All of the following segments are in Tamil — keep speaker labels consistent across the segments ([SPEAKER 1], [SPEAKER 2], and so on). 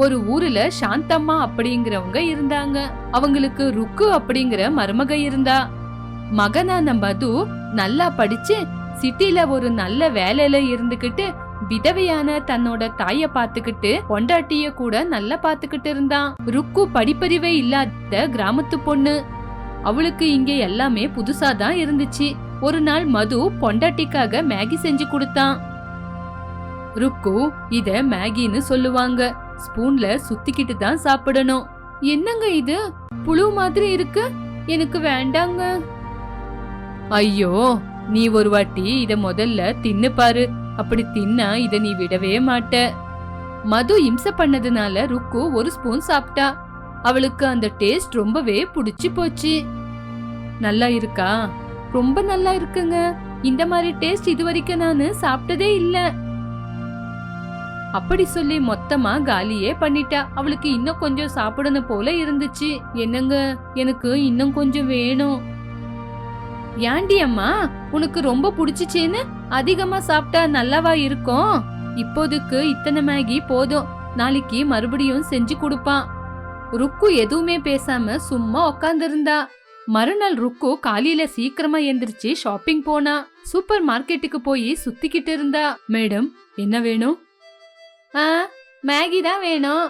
[SPEAKER 1] ஒரு ஊர்ல சாந்தம்மா அப்படிங்கிறவங்க இருந்தாங்க. அவங்களுக்கு ருக்கு அப்படிங்கிற மருமக இருந்தா. மகனான மது நல்லா படிச்சு சிட்டில ஒரு நல்ல வேலையில இருந்துகிட்டு விதவையான தன்னோட தாய பாத்துக்கிட்டு பொண்டாட்டிய கூட நல்லா பாத்துக்கிட்டு இருந்தான். ருக்கு படிப்பறிவே இல்லாத கிராமத்து பொண்ணு. அவளுக்கு இங்க எல்லாமே புதுசா தான் இருந்துச்சு. ஒரு நாள் மது பொண்டாட்டிக்காக மேகி செஞ்சு கொடுத்தான். ருக்கு இத மேகின்னு சொல்லுவாங்க. ஸ்பூன்ல சுத்திக்கிட்டு தான் சாப்பிடணும். என்னங்க இது? புழு மாதிரி இருக்கு. எனக்கு வேண்டாங்க. ஐயோ நீ ஒரு வாட்டி இத முதல்ல தின்னு பாரு. அப்படி தின்னா இத நீ விடவே மாட்ட. மது இம்சை பண்ணதுனால ருக்கு ஒரு ஸ்பூன் சாப்பிட்டா. அவளுக்கு அந்த டேஸ்ட் ரொம்பவே பிடிச்சு போச்சு. நல்லா இருக்கா? ரொம்ப நல்லா இருக்குங்க. இந்த மாதிரி டேஸ்ட் இது வரைக்கும் நானு சாப்பிட்டதே இல்ல. அப்படி சொல்லி மொத்தமா காலியே பண்ணிட்டா. அவளுக்கு இன்னும் கொஞ்சம் சாப்பிடணும் போல இருந்துச்சு. என்னங்க? எனக்கு இன்னும் கொஞ்சம் வேணும். ஏண்டி அம்மா உனக்கு ரொம்ப பிடிச்சிச்சேன்னு? அதிகமா சாப்பிட்டா நல்லாவா இருக்கும்? இப்போதுக்கு இத்தனை மேகி போதும். நாளைக்கு மறுபடியும் செஞ்சு கொடுப்பான் ருக்கு எதுவுமே பேசாம சும்மா உக்காந்துருந்தா. மறுநாள் ருக்கு காலையில சீக்கிரமா எந்திரிச்சு ஷாப்பிங் போனா. சூப்பர் மார்க்கெட்டுக்கு போய் சுத்திக்கிட்டு இருந்தா. மேடம் என்ன வேணும்? ஆ மேகி தான் வேணும்.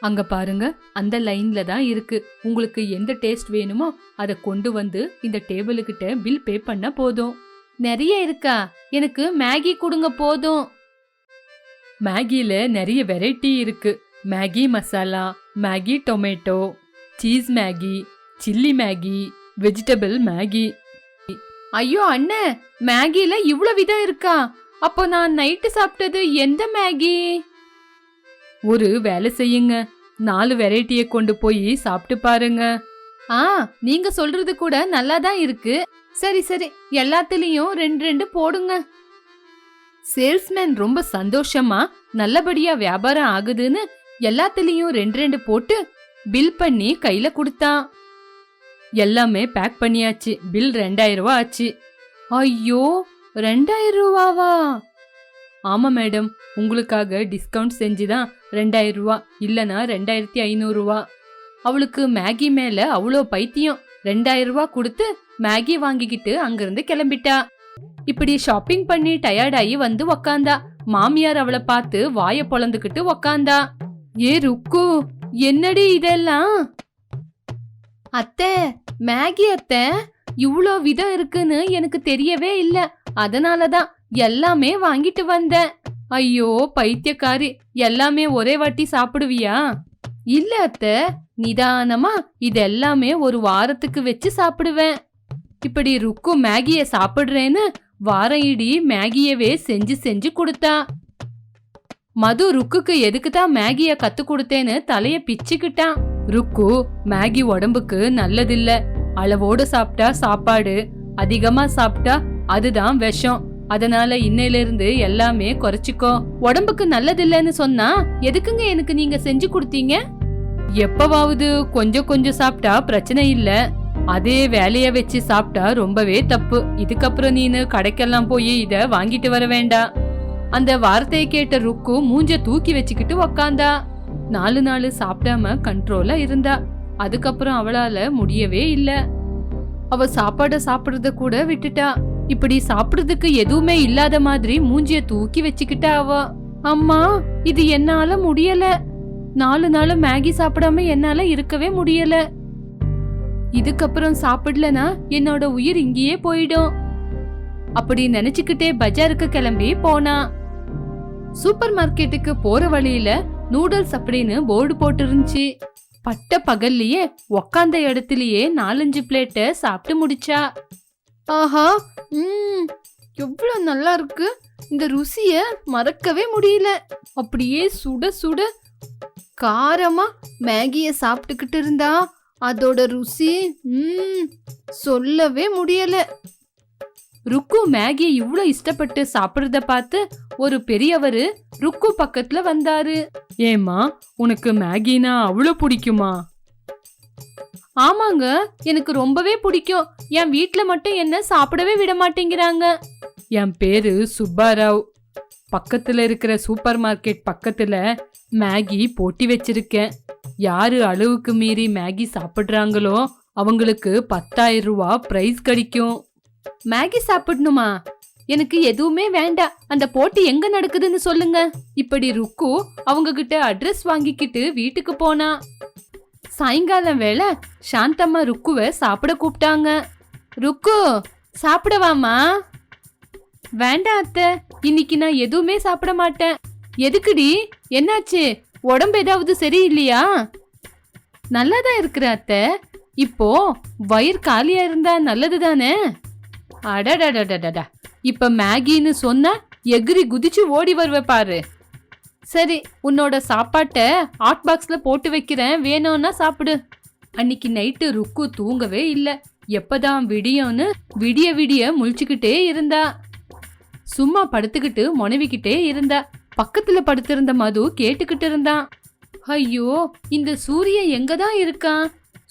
[SPEAKER 1] அங்க பாருங்க அந்த லைன்ல தான் இருக்கு. உங்களுக்கு எந்த டேஸ்ட் வேணுமோ அதை கொண்டு வந்து இந்த டேபிளுக்கிட்ட பில் பே பண்ண போதும். நிறைய இருக்கா? எனக்கு மேகி கொடுங்க போதும். மேகில நிறைய வெரைட்டி இருக்கு. Maggi masala Maggi tomato cheese Maggi chilli Maggi vegetable Maggi. ஐயோ அண்ணே மேகில இவ்ளோ விதம் இருக்கா? அப்போ நான் நைட்டு சாப்பிட்டது எந்த மேகி? ஒரு வேலை செய்யுங்க. நாலு வெரைட்டியை கொண்டு போய் சாப்பிட்டு பாருங்க. ஆ நீங்க சொல்றது கூட நல்லா தான் இருக்கு. சரி சரி எல்லாத்துலயும் ரெண்டு ரெண்டு போடுங்க. சேல்ஸ்மேன் ரொம்ப சந்தோஷமா நல்லபடியா வியாபாரம் ஆகுதுன்னு எல்லாத்துலயும் ரெண்டு ரெண்டு போட்டு பில் பண்ணி கையில கொடுத்தான். எல்லாமே பேக் பண்ணியாச்சு. பில் ரெண்டாயிரம் ரூபா ஆச்சு. ஐயோ ரெண்டாயிரம் ரூபாவா ஆமாம் மேடம் உங்களுக்காக டிஸ்கவுண்ட் செஞ்சுதான் ரெண்டாயிரம் ரூபா இல்லைனா ரெண்டாயிரத்தி ஐநூறுரூவா அவளுக்கு மேகி மேலே அவ்வளோ பைத்தியம் ரெண்டாயிரம் ரூபா கொடுத்து மேகி வாங்கிக்கிட்டு அங்கிருந்து கிளம்பிட்டா. இப்படி ஷாப்பிங் பண்ணி டயர்டாகி வந்து உக்காந்தா. மாமியார் அவளை பார்த்து வாய பொழந்துக்கிட்டு உக்காந்தா. ஏ ருக்கு என்னடி இதெல்லாம்? அத்தை மேகி அத்தை இவ்வளோ விதம் இருக்குன்னு எனக்கு தெரியவே இல்லை. அதனாலதான் எல்லாமே வாங்கிட்டு வந்தேன். ஐயோ பைத்தியக்காரி எல்லாமே ஒரே வாட்டி சாப்பிடுவியா? இல்ல அத்த நிதானமா இது எல்லாமே ஒரு வாரத்துக்கு வச்சு சாப்பிடுவேன். இப்படி ருக்கு மேகிய சாப்பிடுறேன்னு வாரம் இடி மேகியவே செஞ்சு செஞ்சு கொடுத்தா. மது ருக்குக்கு எதுக்கு தான் மேகிய கத்து கொடுத்தேன்னு தலைய பிச்சுக்கிட்டான். ருக்கு மேகி உடம்புக்கு நல்லதில்ல. அளவோடு சாப்பிட்டா சாப்பாடு அதிகமா சாப்பிட்டா அதுதான் விஷம். அதனால இன்னையில இருந்து எல்லாமே குறைச்சிக்கோ. உடம்புக்கு நல்லதில்லைன்னு சொன்னா எதுக்குங்க எனக்கு நீங்க செஞ்சு கொடுத்தீங்க? எப்பவாவது கொஞ்சம் கொஞ்சம் சாப்பிட்டா பிரச்சனை இல்ல. அதே வேலைய வச்சு சாப்பிட்டா ரொம்பவே தப்பு. இதுக்கப்புறம் நீனு கடைக்கெல்லாம் போய் இத வாங்கிட்டு வர வேண்டாம் அந்த வார்த்தையை கேட்ட ருக்கு மூஞ்ச தூக்கி வச்சுக்கிட்டு உக்காந்தா. நாலு நாள் சாப்பிடாம கண்ட்ரோலா இருந்தா. அதுக்கப்புறம் அவளால முடியவே இல்ல. அவ சாப்பாட சாப்பிடுறத கூட விட்டுட்டா. இப்படி சாப்பிடுறதுக்கு எதுவுமே இல்லாத மாதிரி மூஞ்சிய தூக்கி வச்சுக்கிட்டா அவ. அம்மா இது என்னால முடியல. நாலு நாள் மேகி சாப்பிடாம என்னால இருக்கவே முடியல. இதுக்கப்புறம் சாப்பிடலனா என்னோட உயிர் இங்கேயே போயிடும். அப்படி நினைச்சுக்கிட்டே பஜாருக்கு கிளம்பி போனா. சூப்பர் மார்க்கெட்டுக்கு போற வழியில நூடுல்ஸ் அப்படின்னு போர்டு போட்டு இருந்துச்சு பட்ட பகல்லையே உக்காந்த இடத்துலயே நாலஞ்சு பிளேட்ட சாப்பிட்டு முடிச்சா. ஆஹா ம் எவ்வளவு நல்லா இருக்கு. இந்த ருசிய மறக்கவே முடியல. அப்படியே சுட சுட காரமா மேகிய சாப்பிட்டுக்கிட்டு இருந்தா. அதோட ருசி ம் சொல்லவே முடியல. ருக்கு மேகியை இவ்வளோ இஷ்டப்பட்டு சாப்பிட்றத பார்த்து ஒரு பெரியவர் ருக்கு பக்கத்துல வந்தாரு. ஏமா உனக்கு மேகினா அவ்வளோ பிடிக்குமா? ஆமாங்க எனக்கு ரொம்பவே பிடிக்கும். என் வீட்ல மட்டும் என்ன சாப்பிடவே விட மாட்டேங்கிறாங்க. என் பேரு சுப்பாராவ். பக்கத்துல இருக்கிற சூப்பர் மார்க்கெட் பக்கத்துல மேகி போட்டி வச்சிருக்கேன். யாரு அளவுக்கு மீறி மேகி சாப்பிடுறாங்களோ அவங்களுக்கு பத்தாயிரம் ரூபா பிரைஸ் கிடைக்கும். மேகி சாப்பிடணுமா? எனக்கு எதுவுமே வேண்டாம். அந்த போட்டி எங்க நடக்குதுன்னு சொல்லுங்க. இப்படி ருக்கு அவங்க கிட்ட அட்ரஸ் வாங்கிக்கிட்டு வீட்டுக்கு போனா. சாயங்காலம் வேலை சாந்தம்மா ருக்குவை சாப்பிட கூப்பிட்டாங்க. ருக்கு சாப்பிடவாமா வேண்டாம் அத்தை இன்னைக்கு நான் எதுவுமே சாப்பிட மாட்டேன். எதுக்குடி? என்னாச்சு? உடம்பு ஏதாவது சரியில்லையா? நல்லாதான் இருக்கிற அத்தை. இப்போ வயிறு காலியா இருந்தா நல்லது தானே? அடடடடடா இப்ப மேகின்னு சொன்னா எகிரி குதிச்சு ஓடி வருவ பாரு. சரி உன்னோட சாப்பாட்டை ஹாட் பாக்ஸில் போட்டு வைக்கிறேன். வேணும்னா சாப்பிடு. அன்னைக்கு நைட்டு ருக்கு தூங்கவே இல்லை. எப்பதான் விடியும்னு விடிய விடிய முழிச்சுக்கிட்டே இருந்தா. சும்மா படுத்துக்கிட்டு முனவிக்கிட்டே இருந்தா. பக்கத்துல படுத்திருந்த மது கேட்டுக்கிட்டு இருந்தான். ஐயோ இந்த சூரியன் எங்க தான் இருக்கான்?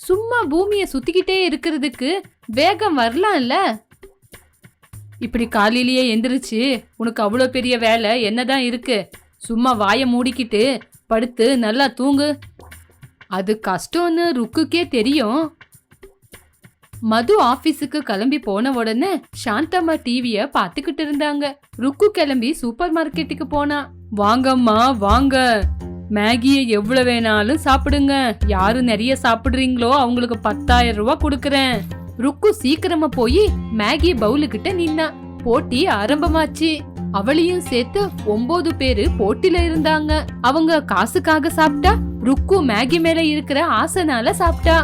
[SPEAKER 1] சும்மா பூமியை சுத்திக்கிட்டே இருக்கிறதுக்கு வேகம் வரலாம்ல. இப்படி காலையிலேயே எந்திரிச்சு உனக்கு அவ்வளோ பெரிய வேலை என்னதான் இருக்கு? சும்மா வாயை மூடிக்கிட்டு படுத்து நல்லா தூங்கு. அது கஷ்டம்னு ருக்குக்கே தெரியும். மது ஆபீஸுக்கு கிளம்பி போன உடனே சாந்தம்மா டிவிய பாத்துக்கிட்டு இருந்தாங்க. ருக்கு கிளம்பி சூப்பர் மார்க்கெட்டுக்கு போனா. வாங்கம்மா வாங்க. மேகியை எவ்வளவு வேணாலும் சாப்பிடுங்க. யாரு நிறைய சாப்பிடுறீங்களோ அவங்களுக்கு பத்தாயிரம் ரூபாய் கொடுக்கறேன். ருக்கு சீக்கிரமா போய் மேகி பவுலு கிட்ட நின்னா. போட்டி ஆரம்பமாச்சு. அவளையும் சேர்த்து ஒன்பது பேரு போட்டில இருந்தாங்க. அவங்க காசுக்காக சாப்பிட்டா ருக்கு மேகி மேல இருக்கிற ஆசைனால சாப்பிட்டா.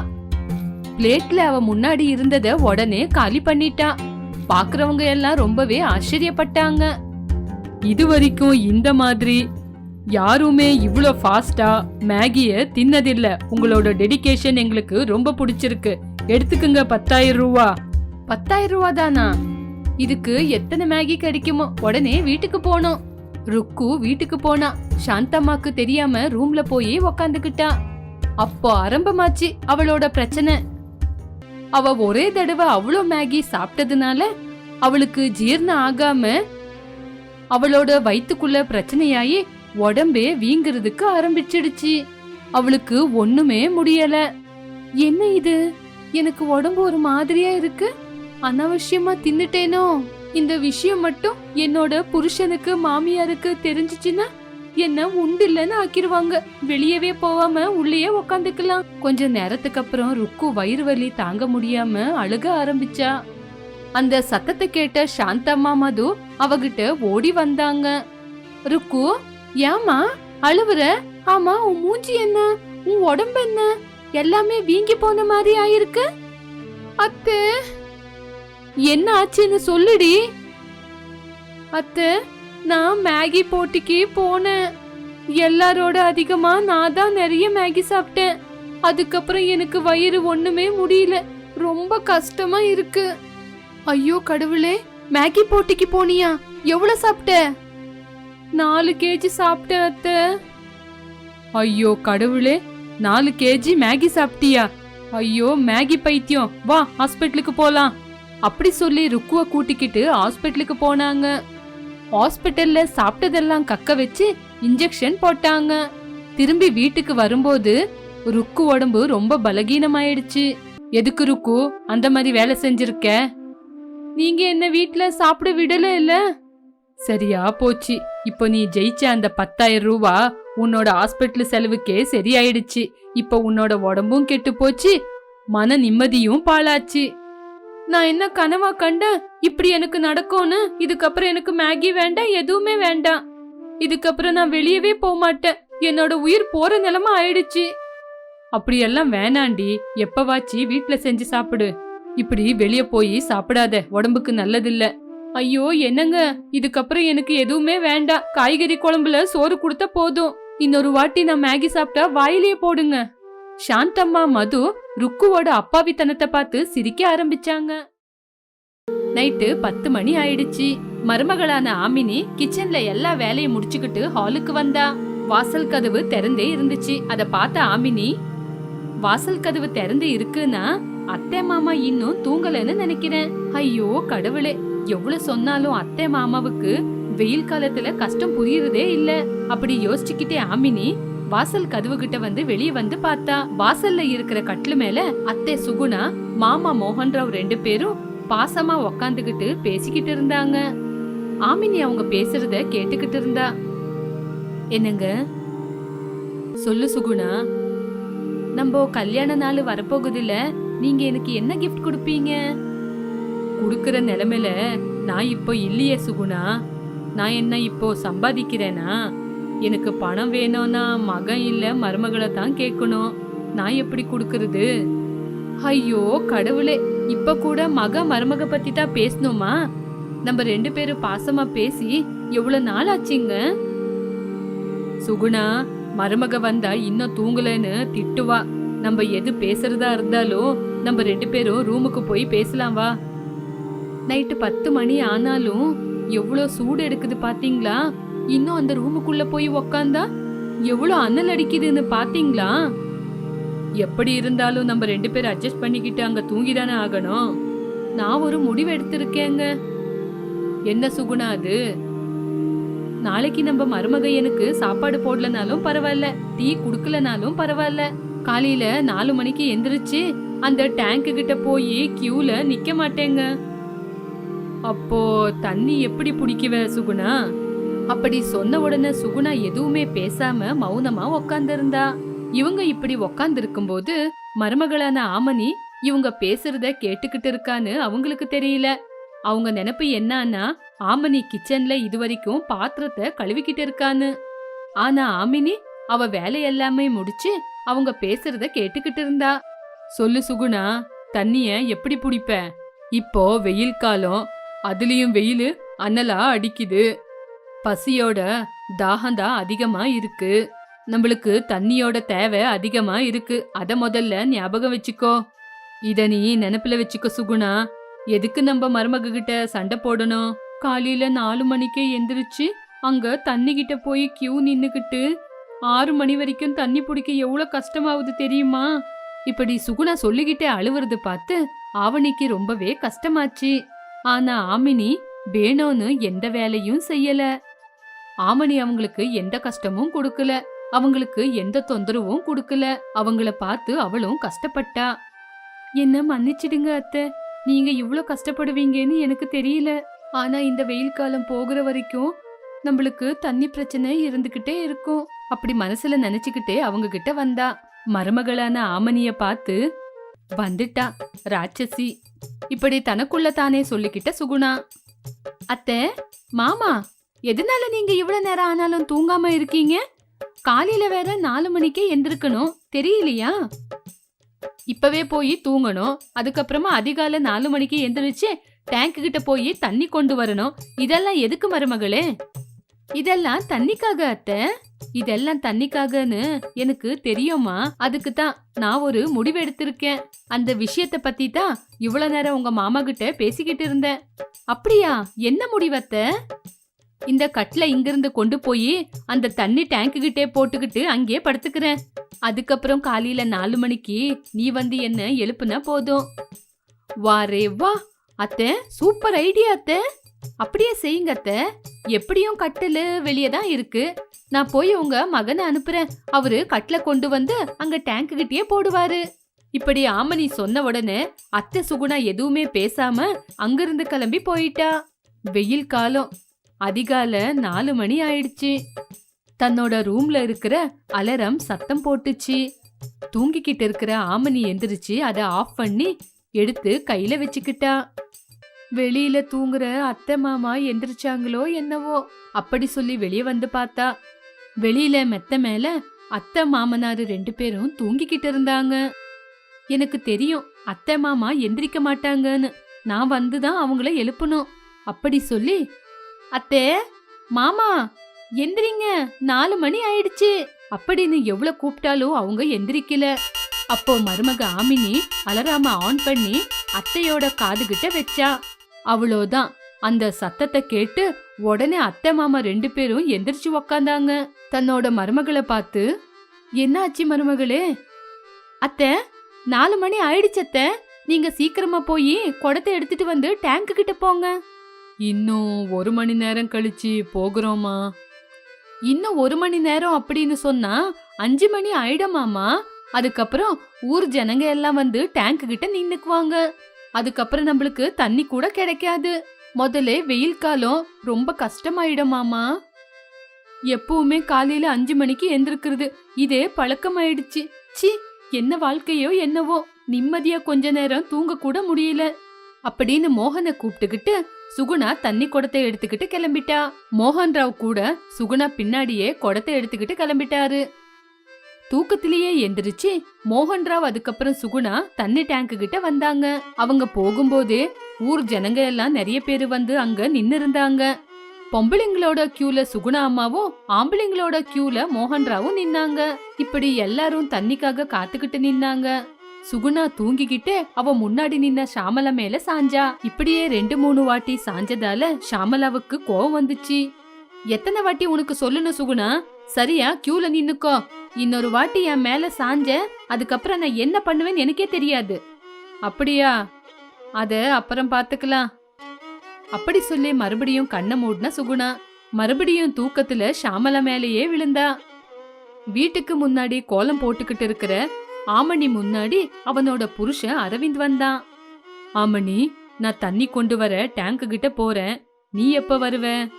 [SPEAKER 1] பிளேட்ல அவ முன்னாடி இருந்தத உடனே காலி பண்ணிட்டா. பாக்குறவங்க எல்லாம் ரொம்பவே ஆச்சரியப்பட்டாங்க. இது வரைக்கும் இந்த மாதிரி யாருமே இவ்வளோ ஃபாஸ்டா மேகிய தின்னதில்ல. உங்களோட டெடிகேஷன் எங்களுக்கு ரொம்ப பிடிச்சிருக்கு. எடுத்துக்குங்க பத்தாயிரம் ரூபா. பத்தாயிரம் ரூபா தானா? இதுக்கு எத்தனை மேகி கிடைக்குமோ உடனே வீட்டுக்கு போனோம். ருக்கு வீட்டுக்கு போனா சாந்தம்மாக்கு தெரியாம ரூம்ல போய் உக்காந்துக்கிட்டா. அப்போ ஆரம்பமாச்சு அவளோட பிரச்சனை. அவ ஒரே தடவை அவ்வளோ மேகி சாப்பிட்டதுனால அவளுக்கு ஜீரணம் ஆகாம அவளோட வயிற்றுக்குள்ள பிரச்சனையாயி உடம்பே வீங்கிறதுக்கு ஆரம்பிச்சிடுச்சு. அவளுக்கு ஒண்ணுமே முடியல. என்ன இது? எனக்கு உடம்பு ஒரு மாதிரியா இருக்கு? அனாவசியமா தின்னுட்டேனோ? இந்த விஷயம் மட்டும் என்னோட புருஷனுக்கு மாமியாருக்கு தெரிஞ்சிச்சுன்னா என்ன உண்டு இல்லைன்னு ஆக்கிருவாங்க. வெளியவே போகாம உள்ளேயே உக்காந்துக்கலாம். கொஞ்ச நேரத்துக்கு அப்புறம் ருக்கு வயிறு வலி தாங்க முடியாம அழுக ஆரம்பிச்சா. அந்த சத்தத்தை கேட்ட சாந்தம்மா மது அவகிட்ட ஓடி வந்தாங்க. ருக்கு ஏமா அழுவுற? ஆமா உன் மூஞ்சி என்ன? உன் உடம்பு என்ன? எல்லாமே வீங்கி போன மாதிரி ஆயிருக்கு? அத்தை என்ன ஆச்சுன்னு சொல்லுடி. அத்தை நான் மேகி போட்டிக்கு போனேன். எல்லாரோட அதிகமா நான் தான் நிறைய மேகி சாப்பிட்டேன். அதுக்கப்புறம் எனக்கு வயிறு ஒண்ணுமே முடியல. ரொம்ப கஷ்டமா இருக்கு. ஐயோ கடவுளே மேகி போட்டிக்கு போனியா? எவ்வளவு சாப்பிட்ட? நாலு கேஜி சாப்பிட்டேன் அத்தை. ஐயோ கடவுளே நாலு கேஜி மேகி சாப்பிட்டியா? ஐயோ மேகி பைத்தியம். வா ஹாஸ்பிட்டலுக்கு போலாம். அப்படி சொல்லி ருக்குவை கூட்டிக்கிட்டு ஹாஸ்பிட்டலுக்கு போனாங்க. ஹாஸ்பிட்டல்ல சாப்பிட்டதெல்லாம் கக்க வச்சு இன்ஜெக்ஷன் போட்டாங்க. திரும்பி வீட்டுக்கு வரும்போது ருக்கு உடம்பு ரொம்ப பலகீனமாயிடுச்சு. எதுக்கு ருக்கு? அந்த மாதிரி வேலை செஞ்சிருக்க? நீங்க என்ன வீட்டுல சாப்பிட விடல இல்ல? சரியா போச்சு. இப்போ நீ ஜெயிச்ச அந்த பத்தாயிரம் ரூபா உன்னோட ஹாஸ்பிட்டல் செலவுக்கே சரியாயிடுச்சு. இப்போ உன்னோட உடம்பும் கெட்டு போச்சு. மன நிம்மதியும் பாழாச்சு. நான் என்ன கனவா கண்டேன் இப்படி எனக்கு நடக்கும்னு? இதுக்கப்புறம் எனக்கு மேகி வேண்டாம் எதுவுமே வேண்டாம். இதுக்கப்புறம் நான் வெளியவே போக மாட்டேன் என்னோட உயிர் போற நிலைமை ஆயிடுச்சு. அப்படியெல்லாம் வேணாண்டி. எப்பவாச்சு வீட்ல செஞ்சு சாப்பிடு. இப்படி வெளிய போய் சாப்பிடாத. உடம்புக்கு நல்லதில்ல. ஐயோ என்னங்க? இதுக்கப்புறம் எனக்கு எதுவுமே வேண்டாம். காய்கறி குழம்புல சோறு கொடுத்தா போதும். இன்னொரு வாட்டி நான் மேகி சாப்பிட்டா வாயிலேயே போடுங்க. சாந்தம்மா மது ருக்குவோட அப்பாவித்தனத்தை பார்த்து சிரிக்க ஆரம்பிச்சாங்க. நைட்டு பத்து மணி ஆயிடுச்சு. மருமகளான ஆமினி கிச்சன்ல எல்லா வேலையும் முடிச்சுக்கிட்டு ஹாலுக்கு வந்தா. வாசல் கதவு திறந்தே இருந்துச்சு. அத பார்த்த ஆமினி வாசல் கதவு திறந்து இருக்குன்னா அத்தை மாமா இன்னும் தூங்கலன்னு நினைக்கிறேன். ஐயோ கடவுளே எவ்வளவு சொன்னாலும் அத்தை மாமாவுக்கு வெயில் காலத்துல கஷ்டம் புரியுறதே இல்ல. அப்படி யோசிச்சுக்கிட்டே ஆமினி வாசல் கதவு கிட்ட வந்து வெளியே வந்து பார்த்தா வாசல்ல இருக்கிற கட்லு மேல அத்தை சுகுணா மாமா மோகன்ராவ் ரெண்டு பேரும் பாசமா உக்காந்துகிட்டு பேசிக்கிட்டு இருந்தாங்க. ஆமினி அவங்க பேசுறத கேட்டுக்கிட்டு இருந்தா. என்னங்க? சொல்லு சுகுணா. நம்ம கல்யாண நாள் வரப்போகுதில்ல நீங்க எனக்கு என்ன கிஃப்ட் கொடுப்பீங்க? கொடுக்குற நிலைமையில நான் இப்போ இல்லையே சுகுணா. நான் என்ன இப்போ சம்பாதிக்கிறேனா? எனக்கு பணம் வேணும்னா மகன் இல்ல மருமகளை தான் கேட்கணும். நான் எப்படி கொடுக்கறது? ஐயோ கடவுளே இப்ப கூட மக மருமக பத்தி தான் பேசணுமா? நம்ம ரெண்டு பேரும் பாசமா பேசி எவ்வளவு நாள் ஆச்சுங்க? சுகுணா மருமக வந்தா இன்னும் தூங்கலன்னு திட்டுவா. நம்ம எது பேசுறதா இருந்தாலும் நம்ம ரெண்டு பேரும் ரூமுக்கு போய் பேசலாம் வா. நைட்டு பத்து மணி ஆனாலும் எவ்வளோ சூடு எடுக்குது பாத்தீங்களா? இன்னும் அந்த ரூமுக்குள்ள போய் உக்காந்தா எவ்வளோ அனல் அடிக்குதுன்னு பாத்தீங்களா? எப்படி இருந்தாலும் நம்ம ரெண்டு பேரும் அட்ஜஸ்ட் பண்ணிக்கிட்டு அங்க தூங்கிதானே ஆகணும். நான் ஒரு முடிவு எடுத்திருக்கேங்க. என்ன சுகுணா அது? நாளைக்கு நம்ம மருமக எனக்கு சாப்பாடு போடலனாலும் பரவாயில்ல டீ குடுக்கலனாலும் பரவாயில்ல. காலையில நாலு மணிக்கு எந்திரிச்சு அந்த டேங்க் கிட்ட போய் கியூல நிக்க மாட்டேங்க. அப்போ தண்ணி எப்படி பிடிக்குவ சுகுணா? அப்படி சொன்ன உடனே சுகுணா எதுவுமே பேசாம மௌனமா உக்காந்துருந்தா. இவங்க இப்படி உக்காந்துருக்கும் போது மருமகளான ஆமனி இவங்க பேசுறத கேட்டுக்கிட்டு இருக்கான்னு அவங்களுக்கு தெரியல. அவங்க நினைப்பு என்னன்னா ஆமனி கிச்சன்ல இதுவரைக்கும் பாத்திரத்தை கழுவிக்கிட்டு இருக்கான்னு. ஆனா ஆமினி அவ வேலை எல்லாமே முடிச்சு அவங்க பேசுறத கேட்டுக்கிட்டு இருந்தா. சொல்லு சுகுணா தண்ணிய எப்படி பிடிப்ப? இப்போ வெயில் காலம் அதுலயும் வெயில் அனலா அடிக்குது. பசியோட தாகம்தான் அதிகமா இருக்கு. நம்மளுக்கு தண்ணியோட தேவை அதிகமா இருக்கு. அத முதல்ல ஞாபகம் வச்சுக்கோ. இத நீ நினைப்புல வச்சுக்கோ சுகுணா. எதுக்கு நம்ம மருமக கிட்ட சண்டை போடணும்? காலையில நாலு மணிக்கே எந்திரிச்சு அங்க தண்ணி கிட்ட போய் கியூ நின்னுக்கிட்டு ஆறு மணி வரைக்கும் தண்ணி பிடிக்க எவ்வளவு கஷ்டமாவுது தெரியுமா? இப்படி சுகுணா சொல்லிக்கிட்டே அழுவுறது பார்த்து ஆவணிக்கு ரொம்பவே கஷ்டமாச்சு. ஆனா ஆமினி வேணும்னு எந்த வேலையும் செய்யல. ஆமணி அவங்களுக்கு எந்த கஷ்டமும் கொடுக்கல. அவங்களுக்கு எந்த தொந்தரவும் கொடுக்கல. அவங்கள பார்த்து அவளும் கஷ்டப்பட்டா. என்ன மன்னிச்சிடுங்க அத்தை. நீங்க இவ்வளோ கஷ்டப்படுவீங்கன்னு எனக்கு தெரியல. ஆனா இந்த வெயில் காலம் போகிற வரைக்கும் நம்மளுக்கு தண்ணி பிரச்சனை இருந்துகிட்டே இருக்கும். அப்படி மனசுல நினைச்சுக்கிட்டே அவங்க கிட்ட வந்தா. மருமகளான ஆமணிய பார்த்து வந்துட்டா ராட்சசி. இப்படி தனக்குள்ள தானே சொல்லிக்கிட்ட சுகுணா. அத்தை மாமா எதனால நீங்க இவ்வளவு நேரம் ஆனாலும் தூங்காம இருக்கீங்க? காலையில வேற நாலு மணிக்கே எந்திருக்கணும். தெரியலையா? இப்பவே போய் தூங்கணும். அதுக்கப்புறமா அதிகாலை நாலு மணிக்கு எந்திரிச்சு டேங்க் கிட்ட போய் தண்ணி கொண்டு வரணும். இதெல்லாம் எதுக்கு மருமகளே? இதெல்லாம் தண்ணிக்காக அத்தை. இதெல்லாம் தண்ணிக்காகன்னு எனக்கு தெரியுமா அதுக்கு தான் நான் ஒரு முடிவு எடுத்திருக்கேன். அந்த விஷயத்த பத்தி தான் இவ்வளவு நேரம் உங்க மாமா கிட்ட பேசிக்கிட்டு இருந்தேன். அப்படியா? என்ன முடிவத்தை இந்த கட்ல இங்கிருந்து கொண்டு போய் அந்த தண்ணி டேங்க் கிட்டே போட்டுக்கிட்டு அங்கேயே படுத்துக்கிறேன். அதுக்கப்புறம் காலையில நாலு மணிக்கு நீ வந்து என்ன எழுப்புனா போதும். வாரே வா. அத்தை சூப்பர் ஐடியா அத்தை. அப்படியே செய்யுங்க அத்தை. எப்படியும் கட்டில் வெளியே தான் இருக்கு. நான் போய் உங்க மகனை அனுப்புறேன். அவரு கட்டில கொண்டு வந்து அங்க டேங்க் கிட்டயே போடுவாரு. இப்படி ஆமணி சொன்ன உடனே அத்தை சுகுணா எதுவுமே பேசாம அங்கிருந்து கிளம்பி போயிட்டா. வெயில் காலம். அதிகால நாலு மணி ஆயிடுச்சு. தன்னோட ரூம்ல இருக்கிற அலரம் சத்தம் போட்டுச்சு. தூங்கிக்கிட்டு இருக்கிற ஆமணி எந்திரிச்சு அதை ஆஃப் பண்ணி எடுத்து கையில வச்சுக்கிட்டா. வெளியில தூங்குற அத்தை மாமா எந்திரிச்சாங்களோ என்னவோ அப்படி சொல்லி வெளியே வந்து பார்த்தா. வெளியில மெத்த மேல அத்தை மாமனாரு ரெண்டு பேரும் தூங்கிக்கிட்டு இருந்தாங்க. எனக்கு தெரியும் அத்தை மாமா எந்திரிக்க மாட்டாங்கன்னு. நான் வந்துதான் அவங்கள எழுப்பணும். அப்படி சொல்லி அத்தே மாமா எந்திரிங்க. நாலு மணி ஆயிடுச்சு. அப்படின்னு எவ்வளவு கூப்பிட்டாலும் அவங்க எந்திரிக்கல. அப்போ மருமக ஆமினி அலராம ஆன் பண்ணி அத்தையோட காதுகிட்ட வச்சா. அவ்வளோதான். அந்த சத்தத்தை கேட்டு உடனே அத்தை மாமா ரெண்டு பேரும் எந்திரிச்சு உக்காந்தாங்க. தன்னோட மருமகளை பார்த்து என்ன ஆச்சு மருமகளே? அத்தை நாலு மணி ஆயிடுச்சு அத்தை. நீங்க சீக்கிரமா போய் குடத்தை எடுத்துட்டு வந்து டேங்க் கிட்ட போங்க. இன்னும் ஒரு மணி நேரம் கழிச்சு போகிறோமா? இன்னும் ஒரு மணி நேரம் அப்படின்னு சொன்னா அஞ்சு மணி ஆயிடமாமா? அதுக்கப்புறம் ஊர் ஜனங்க எல்லாம் வந்து டேங்க் கிட்ட நின்னுக்குவாங்க. அதுக்கப்புறம் நம்மளுக்கு தண்ணி கூட கிடைக்காது. முதல்ல வெயில் காலம் ரொம்ப கஷ்டமாயிடமாமா? எப்பவுமே காலையில அஞ்சு மணிக்கு எந்திருக்கிறது இதே பழக்கமாயிடுச்சு. சி என்ன வாழ்க்கையோ என்னவோ நிம்மதியா கொஞ்ச நேரம் தூங்க கூட முடியல. அப்படின்னு மோகனை கூப்பிட்டுக்கிட்டு சுகுணா தண்ணி குடத்தை எடுத்துக்கிட்டு கிளம்பிட்டா. மோகன் ராவ் கூட சுகுணா பின்னாடியே குடத்தை எடுத்துக்கிட்டு கிளம்பிட்டாரு. தூக்கத்திலேயே எந்திரிச்சு மோகன் ராவ் அதுக்கப்புறம் சுகுணா தண்ணி டேங்க் கிட்ட வந்தாங்க. அவங்க போகும்போதே ஊர் ஜனங்க எல்லாம் நிறைய பேர் வந்து அங்க நின்னு இருந்தாங்க பொம்பளைங்களோட கியூல சுகுணா அம்மாவும் ஆம்பளைங்களோட கியூல மோகன் ராவும் நின்னாங்க. இப்படி எல்லாரும் தண்ணிக்காக காத்துக்கிட்டு நின்னாங்க. சுகுணா தூங்கிக்கிட்டு அவ முன்னாடி நின்ன ஷாமலா மேல சாஞ்சா. இப்படியே ரெண்டு மூணு வாட்டி சாஞ்சதால ஷாமலாவுக்கு கோவம் வந்துச்சு. எத்தனை வாட்டி உனக்கு சொல்லணும் சுகுணா? சரியா கியூல நின்னுக்கோ. இன்னொரு வாட்டி என் மேல சாஞ்ச அதுக்கப்புறம் நான் என்ன பண்ணுவேன்னு எனக்கே தெரியாது. அப்படியா? அத அப்புறம் பாத்துக்கலாம். அப்படி சொல்லி மறுபடியும் கண்ணை மூடின சுகுணா. மறுபடியும் தூக்கத்துல ஷாமலா மேலேயே விழுந்தா. வீட்டுக்கு முன்னாடி கோலம் போட்டுக்கிட்டு இருக்கிற ஆமணி முன்னாடி அவனோட புருஷன் அரவிந்த் வந்தான். ஆமணி நான் தண்ணி கொண்டு வர டேங்க்கு கிட்ட போறேன். நீ எப்ப வருவ?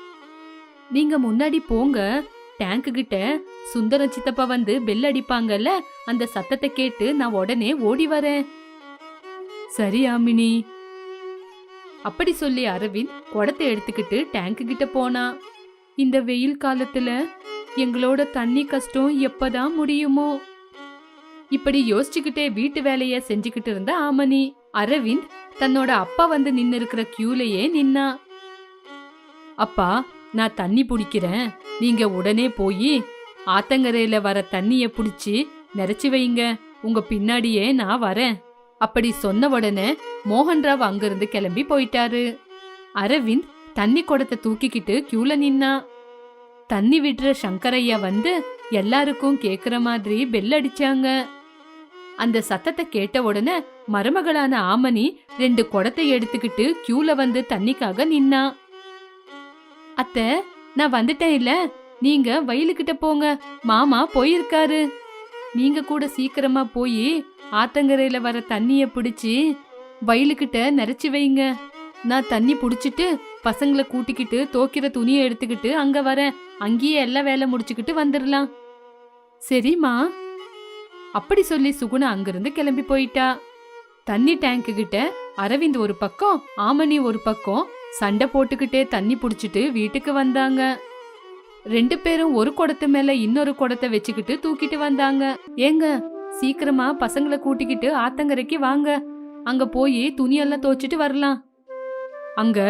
[SPEAKER 1] நீங்க முன்னாடி போங்க. டேங்க்கு கிட்ட சுந்தர சித்தப்பா வந்து பெல் அடிப்பாங்கல்ல அந்த சத்தத்தை கேட்டு நான் உடனே ஓடி வரேன். சரி ஆமினி. அப்படி சொல்லி அரவிந்த் குடத்தை எடுத்துக்கிட்டு டேங்க்கு கிட்ட போனா. இந்த வெயில் காலத்துல எங்களோட தண்ணி கஷ்டம் எப்பதான் முடியுமோ? இப்படி யோசிச்சுக்கிட்டே வீட்டு வேலைய செஞ்சுக்கிட்டு இருந்த ஆமனி அரவிந்த் தன்னோட அப்பா வந்து நின்னு இருக்கிற கியூலயே நின்னா. அப்பா நான் தண்ணி பிடிக்கிறேன். நீங்க உடனே போய் ஆத்தங்கரையில வர தண்ணிய புடிச்சு நிறைச்சி வைங்க. உங்க பின்னாடியே நான் வரேன். அப்படி சொன்ன உடனே மோகன்ராவ் அங்கிருந்து கிளம்பி போயிட்டாரு. அரவிந்த் தண்ணி குடத்தை தூக்கிக்கிட்டு கியூல நின்னா. தண்ணி விடுற சங்கரையா வந்து எல்லாருக்கும் கேக்குற மாதிரி பெல் அடிச்சாங்க. அந்த சத்தத்தை கேட்ட உடனே மருமகளான ஆமனி ரெண்டு குடத்தை எடுத்துக்கிட்டு கியூல வந்து தண்ணிக்காக நின்னா. அத்தை நான் வந்துட்டேன் இல்ல. நீங்க வயலுக்கிட்ட போங்க. மாமா போயிருக்காரு. நீங்க கூட சீக்கிரமா போய் ஆத்தங்கரையில வர தண்ணிய பிடிச்சி வயலுக்கிட்ட நிறைச்சி வைங்க. நான் தண்ணி புடிச்சிட்டு பசங்களை கூட்டிக்கிட்டு தோக்கிற துணியை எடுத்துக்கிட்டு அங்க வரேன். அங்கேயே எல்லா வேலை முடிச்சுக்கிட்டு வந்துடலாம் சரிம்மா. அப்படி சொல்லி சுகுணா அங்கிருந்து கிளம்பி போயிட்டா. தண்ணி டேங்க் கிட்ட அரவிந்த் ஒரு பக்கம் ஆமணி ஒரு பக்கம் சண்டை போட்டுக்கிட்டே தண்ணி புடிச்சிட்டு வீட்டுக்கு வந்தாங்க. ரெண்டு பேரும் ஒரு குடத்து மேல இன்னொரு குடத்தை வச்சுக்கிட்டு தூக்கிட்டு வந்தாங்க. ஏங்க சீக்கிரமா பசங்களை கூட்டிக்கிட்டு ஆத்தங்கரைக்கு வாங்க. அங்க போய் துணியெல்லாம் துவைச்சிட்டு வரலாம். அங்க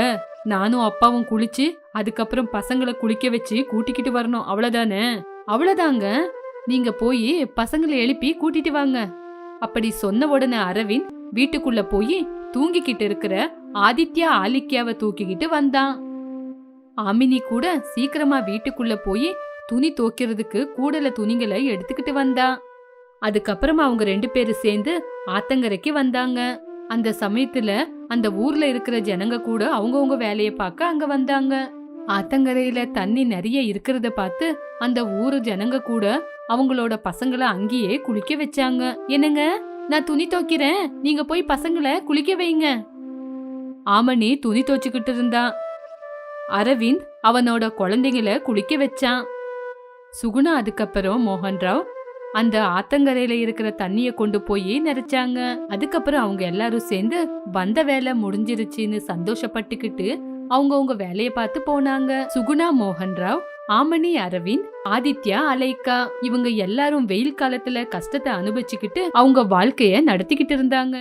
[SPEAKER 1] நானும் அப்பாவும் குளிச்சு அதுக்கப்புறம் பசங்களை குளிக்க வச்சு கூட்டிக்கிட்டு வரணும். அவ்வளவுதானே? அவ்வளவுதாங்க. நீங்க போய் பசங்களை எழுப்பி கூட்டிட்டு வாங்க. அப்படி சொன்ன உடனே அரவிந்த் வீட்டுக்குள்ள போய் தூங்கிக்கிட்டு இருக்கிற ஆதித்யா ஆலிக்யாவை தூக்கிக்கிட்டு வந்தான். ஆமினி கூட சீக்கிரமா வீட்டுக்குள்ள போய் துணி துவைக்கிறதுக்கு கூடல துணிகளை எடுத்துக்கிட்டு வந்தா. அதுக்கப்புறமா அவங்க ரெண்டு பேரும் சேர்ந்து ஆத்தங்கரைக்கு வந்தாங்க. அந்த சமயத்துல அந்த ஊர்ல இருக்கிற ஜனங்க கூட அவங்கவுங்க வேலைய பார்க்க அங்க வந்தாங்க. ஆத்தங்கரையில தண்ணி நிறைய இருக்கிறத பார்த்து அந்த ஊரு ஜனங்க கூட அவங்களோட பசங்களை அங்கேயே குளிக்க வச்சாங்க. என்னங்க? நான் துணி துவைக்கிறேன். நீங்க போய் பசங்களை குளிக்க வைங்க. ஆமணி துணி துவைச்சுக்கிட்டு இருந்தான் அரவிந்த் அவனோட குழந்தைங்களை குளிக்க வச்சான். சுகுணா அதுக்கப்புறம் மோகன்ராவ் அந்த ஆத்தங்கரையில இருக்கிற தண்ணிய கொண்டு போய் நிறைச்சாங்க அதுக்கப்புறம் அவங்க எல்லாரும் சேர்ந்து வந்த வேலை முடிஞ்சிருச்சுன்னு சந்தோஷப்பட்டுக்கிட்டு அவங்கவுங்க வேலையை பார்த்து போனாங்க. சுகுணா மோகன் ராவ் ஆமணி அரவிந்த் ஆதித்யா அலைக்கா இவங்க எல்லாரும் வெயில் காலத்துல கஷ்டத்தை அனுபவிச்சுக்கிட்டு அவங்க வாழ்க்கைய நடத்திக்கிட்டு இருந்தாங்க.